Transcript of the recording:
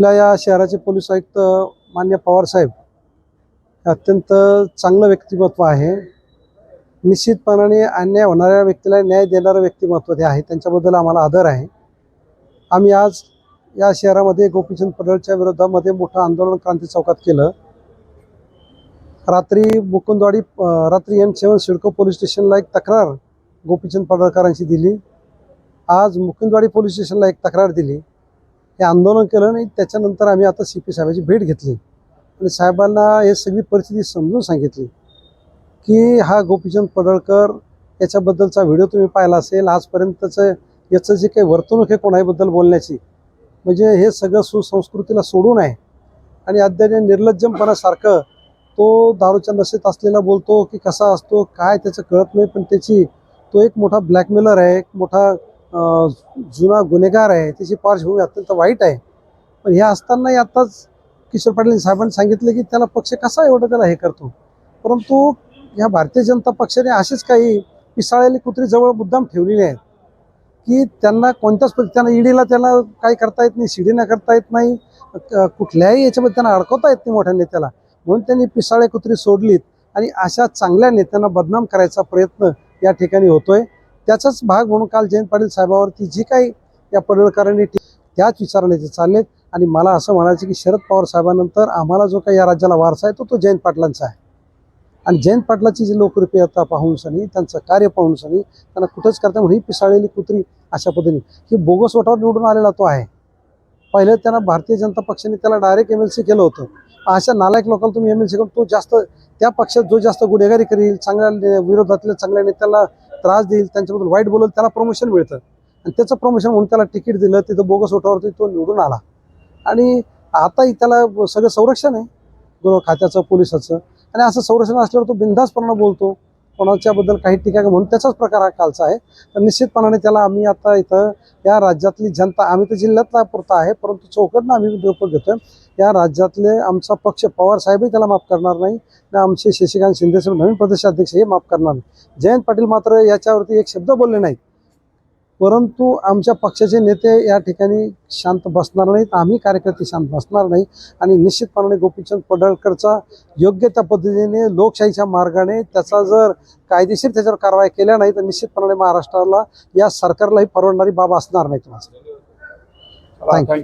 आपल्या या शहराचे पोलीस आयुक्त मान्य पवारसाहेब हे अत्यंत चांगलं व्यक्तिमत्व आहे. निश्चितपणाने अन्याय होणाऱ्या व्यक्तीला न्याय देणारं व्यक्तिमत्व ते आहे त्यांच्याबद्दल आम्हाला आदर आहे. आम्ही आज या शहरामध्ये गोपीचंद पडळच्या विरोधामध्ये मोठं आंदोलन क्रांती चौकात केलं. रात्री मुकुंदवाडी रात्री एन सेवन सिडको पोलीस स्टेशनला एक तक्रार गोपीचंद पडळकरांची दिली. आज मुकुंदवाडी पोलीस स्टेशनला एक तक्रार दिली. हे आंदोलन केलं आणि त्याच्यानंतर आम्ही आता सी पी साहेबाची भेट घेतली. आणि साहेबांना हे सगळी परिस्थिती समजून सांगितली की हा गोपीचंद पडळकर याच्याबद्दलचा व्हिडिओ तुम्ही पाहिला असेल आजपर्यंतचं याचं जे काही वर्तणूक आहे कोणाबद्दल बोलण्याची म्हणजे हे सगळं सुसंस्कृतीला सोडून आहे. आणि अद्याप निर्लज्जमपणासारखं तो दारूच्या नशेत असलेला बोलतो की कसा असतो काय त्याचं कळत नाही पण त्याची तो एक मोठा ब्लॅकमेलर आहे एक मोठा जुना गुन्हेगार आहे त्याची पार्श्वभूमी अत्यंत वाईट आहे. पण हे असतानाही आत्ताच किशोर पाटील साहेबांनी सांगितलं की त्याला पक्ष कसा एवढं त्याला हे करतो? परंतु ह्या भारतीय जनता पक्षाने असेच काही पिसाळलेली कुत्री जवळ मुद्दाम ठेवलेली आहेत की त्यांना कोणत्याच पद्धती त्यांना ईडीला त्याला काही करता येत नाही सीडीना करता येत नाही कुठल्याही याच्यामध्ये त्यांना अडकवता येत नाही मोठ्या नेत्याला. म्हणून त्यांनी पिसाळे कुत्री सोडलीत आणि अशा चांगल्या नेत्यांना बदनाम करायचा प्रयत्न या ठिकाणी होतोय. त्याचाच भाग म्हणून काल जयंत पाटील साहेबावरती जी काही या पडळकरांनी त्याच विचाराने ते चाललेत. आणि मला असं म्हणायचं की शरद पवार साहेबांनंतर आम्हाला जो काही या राज्याला वारसा आहे तो तो जयंत पाटलांचा आहे. आणि जयंत पाटलाची जी लोकप्रियता पाहून सनी त्यांचं कार्य पाहून सनी त्यांना कुठंच करता म्हणून ही पिसाळलेली कुत्री अशा पद्धतीने ही बोगस वोटावर निवडून आलेला तो आहे. पहिले त्यांना भारतीय जनता पक्षाने त्याला डायरेक्ट एम एल सी केलं होतं. अशा नालायक लोकांना तुम्ही एम एल सी करून तो जास्त त्या पक्षात जो जास्त गुन्हेगारी करील चांगल्या विरोधातल्या चांगल्या नेत्याला त्रास देईल त्यांच्याबद्दल वाईट बोलेल त्याला प्रमोशन मिळतं. आणि त्याचं प्रमोशन म्हणून त्याला तिकीट दिलं तिथं बोगस ओठावरती तो निवडून आला. आणि आताही त्याला सगळं संरक्षण आहे गृह खात्याचं पोलिसाचं. आणि असं संरक्षण असल्यावर तो बिनधास्तपणे बोलतो. कोणाच्याबद्दल काही टीका म्हणून त्याचाच प्रकार हा कालचा आहे. तर निश्चितपणाने त्याला आम्ही आता इथं या राज्यातली जनता आम्ही तर जिल्ह्यातला पुरता आहे परंतु चौकटनं आम्ही उद्योग घेतोय. या राज्यातले आमचा पक्ष पवार साहेबही त्याला माफ करणार नाही ना आमचे शशिकांत शिंदे नवीन प्रदेशाध्यक्ष हे माफ करणार नाही. जयंत पाटील मात्र याच्यावरती एक शब्द बोलले नाहीत. परंतु आमच्या पक्षाचे नेते या ठिकाणी शांत बसणार नाहीत. आम्ही कार्यकर्ते शांत बसणार नाही. आणि निश्चितपणाने गोपीचंद पडळकरचा योग्य त्या पद्धतीने लोकशाहीच्या मार्गाने त्याचा जर कायदेशीर त्याच्यावर कारवाई केल्या नाही तर निश्चितपणाने महाराष्ट्राला या सरकारलाही परवडणारी बाब असणार नाही. तुम्हाला. थँक्यू